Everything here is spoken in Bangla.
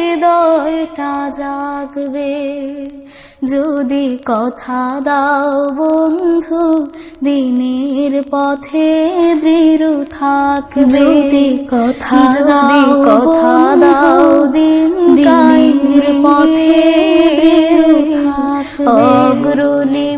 হৃদয়টা জাগবে। যদি কথা দাও বন্ধু দিনের পথে দৃঢ় থাকবে। যদি কথা যদি কথা দাও দিন দিনের পথে দৃঢ় থাকবে। অগ্রণী